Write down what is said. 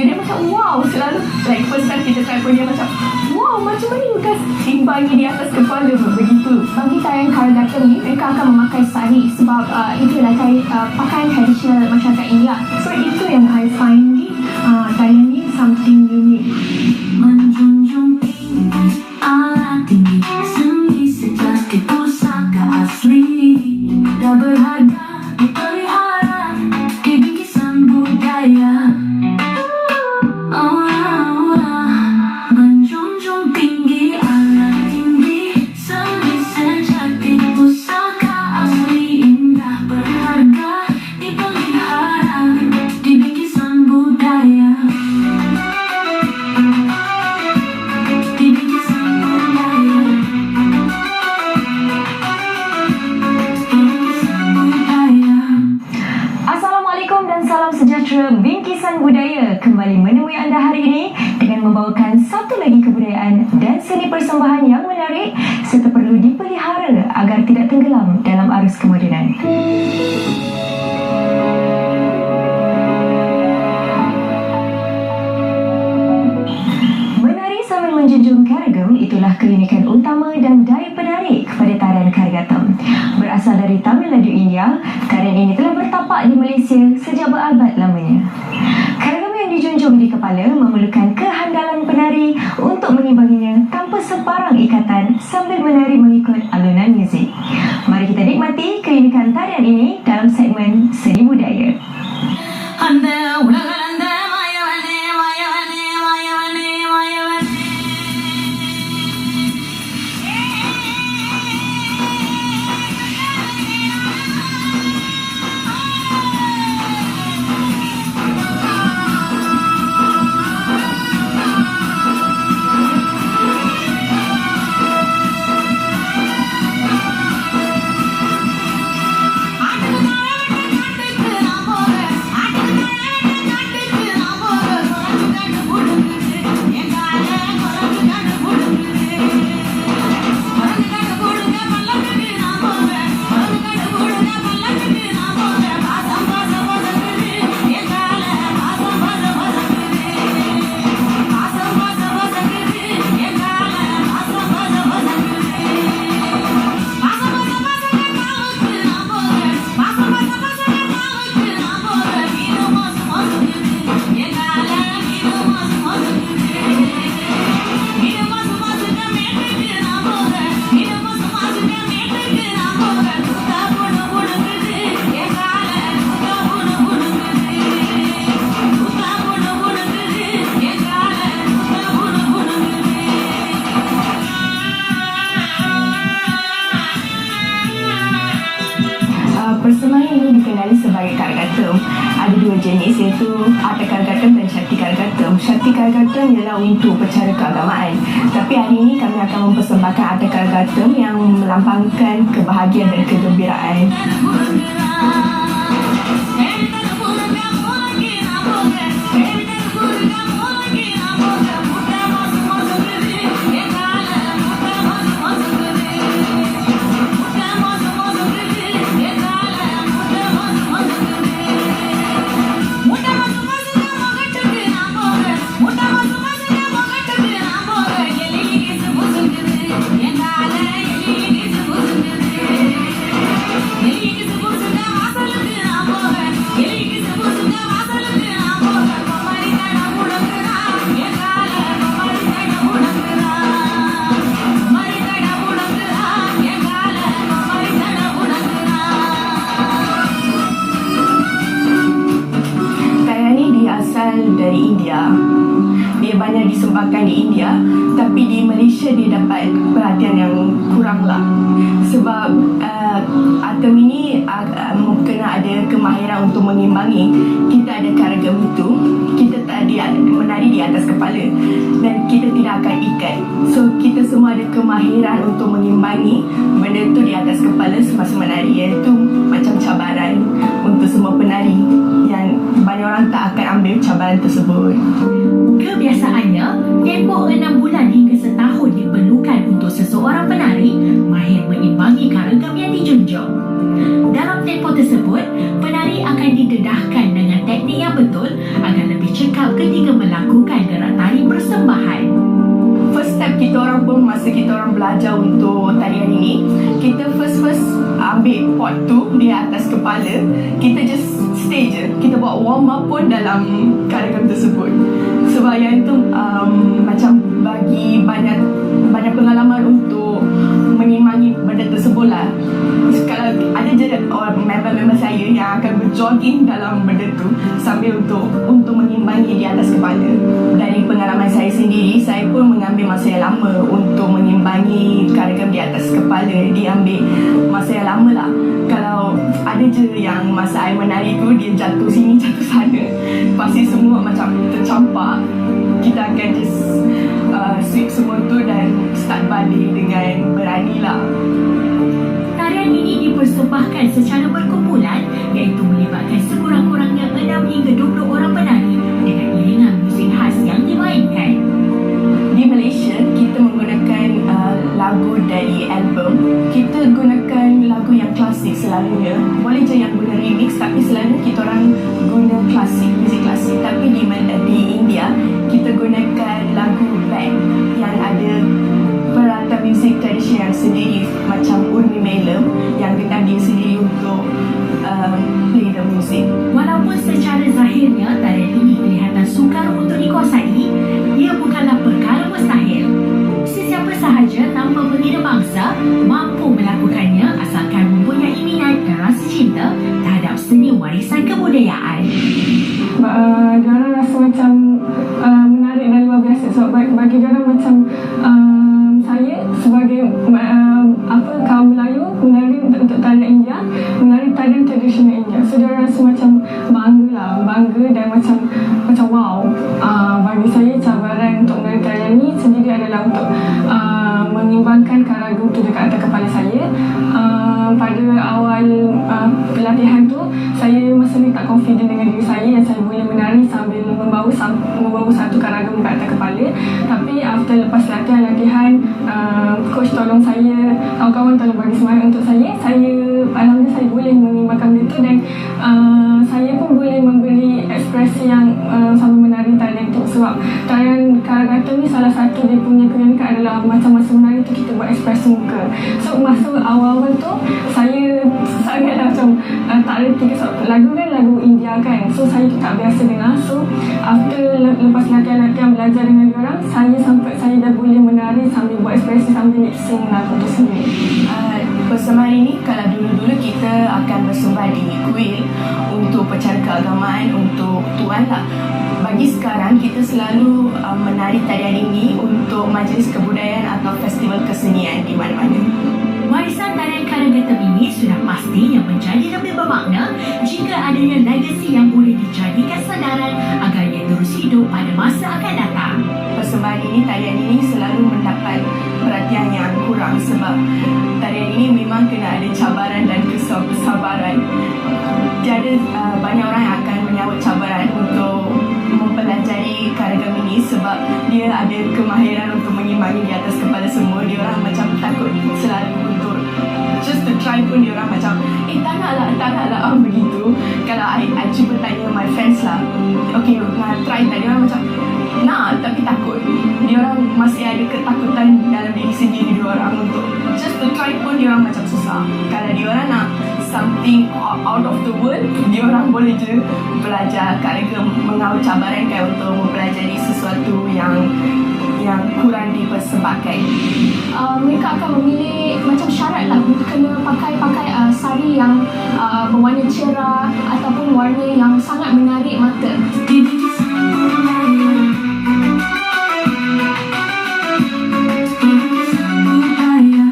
Dia macam wow selalu like first time kita try pun dia macam wow macam mana you guys imbangi di atas kepala begitu. Bagi tarian Karagatam ni mereka akan memakai sari sebab uh, itu adalah tari, uh, pakaian tradisional masyarakat India. So itu yang I find ni uh, tarian ni something unique. Kembali menemui anda hari ini dengan membawakan satu lagi kebudayaan dan seni persembahan yang menarik serta perlu dipelihara agar tidak tenggelam dalam arus kemodenan. Menari sambil menjunjung karagam itulah keunikan utama dan daya penarik kepada tarian Karagatam. Berasal dari Tamil Nadu, India, tarian ini telah bertapak di Malaysia sejak berabad lamanya. Kepala memerlukan kehandalan penari untuk mengimbanginya tanpa sebarang ikatan sambil menari mengikut alunan muzik. Mari kita nikmati keunikan tarian ini dalam segmen jenis iaitu Arta Karagatam dan Syakti Karagatam. Syakti Karagatam ialah untuk upacara keagamaan. Tapi hari ini kami akan mempersembahkan Arta Karagatam yang melambangkan kebahagiaan dan kegembiraan. Disembahkan di India, tapi di Malaysia dia dapat perhatian yang kurang lah. Sebab uh, Atom ini uh, kena ada kemahiran untuk mengimbangi. Kita ada karagam itu, kita tak ada menari di atas kepala dan kita tidak akan ikat. So kita semua ada kemahiran untuk mengimbangi benda tu di atas kepala semasa menari. Iaitu macam cabaran untuk semua penari yang banyak orang tak akan ambil cabaran tersebut. Dijunjung. Dalam tempoh tersebut, penari akan didedahkan dengan teknik yang betul agar lebih cekap ketika melakukan gerak tari persembahan. first step kita orang pun masa kita orang belajar untuk tarian ini kita first first ambil pot tu di atas kepala kita just stay je kita buat warm up pun dalam karyawan tersebut sebab yang itu um, berjogging dalam benda tu sambil untuk untuk mengimbangi di atas kepala. Dari pengalaman saya sendiri saya pun mengambil masa yang lama untuk mengimbangi karagam di atas kepala. Dia ambil masa yang lama lah. Kalau ada je yang masa saya menari tu dia jatuh sini jatuh sana. Pasti semua macam tercampak. Kita akan just uh, sweep semua tu dan start balik dengan berani lah. Tarian ini dipersembahkan secara berkumpulan selalunya boleh je yang guna remix tapi selalunya kita orang guna klasik muzik klasik. Tapi di Mal- di India kita gunakan lagu band yang ada peralatan muzik tradisional yang sendiri macam Urmi Melem yang gendang dia sendiri untuk uh, play the music. Walaupun secara zahirnya tarian ini kelihatan sukar untuk dikuasai, ia bukanlah perkara mustahil. Sesiapa sahaja tanpa mengira bangsa mampu melakukannya asalkan cinta terhadap seni warisan kebudayaan. uh, diorang rasa macam uh, menarik dan luar biasa. Sebab bagi, bagi diorang macam um, saya sebagai um, apa kaum Melayu menari untuk, untuk tarian India menari tarian tradisional India. So diorang rasa macam bangga lah. Bangga dan macam macam wow. Uh, bagi saya cabaran untuk menari tarian ni sendiri adalah untuk uh, mengimbangkan karagam tu dekat atas kepala saya. Uh, pada awal uh, pelatihan tu saya after lepas latihan-latihan uh, coach tolong saya kawan-kawan tolong bagi semangat untuk saya. Saya alhamdulillah saya boleh mengimbangkan benda tu dan uh, saya pun boleh memberi ekspresi yang uh, sambil menari tarian tu. Sebab tarian karagata ni salah satu dia punya keunikan adalah macam masa menari tu kita buat ekspresi muka. So masa awal-awal tu saya sangatlah macam uh, tak reti sebab lagu kan lagu India kan. So saya tu tak biasa dengar. So after le- lepas latihan-latihan belajar dengan orang saya sampai saya dah boleh menari sambil buat ekspresi sambil lip sync lagu tu sendiri Uh, persembahan ini kalau dulu-dulu kita akan bersembah di kuil untuk upacara keagamaan untuk tuan lah. Bagi sekarang kita selalu uh, menari tarian ini untuk majlis kebudayaan atau festival kesenian di mana-mana. Warisan tarian Karanggetem ini sudah pastinya menjadi lebih bermakna jika adanya legasi yang boleh dijadikan sandaran agar ia terus hidup pada masa akan datang. Sebab tarian ini memang kena ada cabaran dan kesab- kesabaran. Tiada uh, banyak orang yang akan menyambut cabaran untuk mempelajari karagam ini sebab dia ada kemahiran untuk mengimbangi di atas kepala semua. Dia orang macam takut selalu untuk just to try pun dia orang macam eh tak nak lah tak nak lah. Ah, begitu. Kalau I, I cuba tanya my friends lah. Okay nak try tak dia orang macam nak tapi takut. Dia orang masih ada ketakutan dalam diri sendiri orang untuk just to try pun dia orang macam susah. Kalau dia orang nak something out of the world dia orang boleh je belajar karena mengawal cabaran kan untuk mempelajari sesuatu yang yang kurang dipersembahkan. Uh, mereka akan memilih macam syarat lah. Kena pakai pakai uh, sari yang uh, berwarna cerah ataupun warna yang sangat menarik mata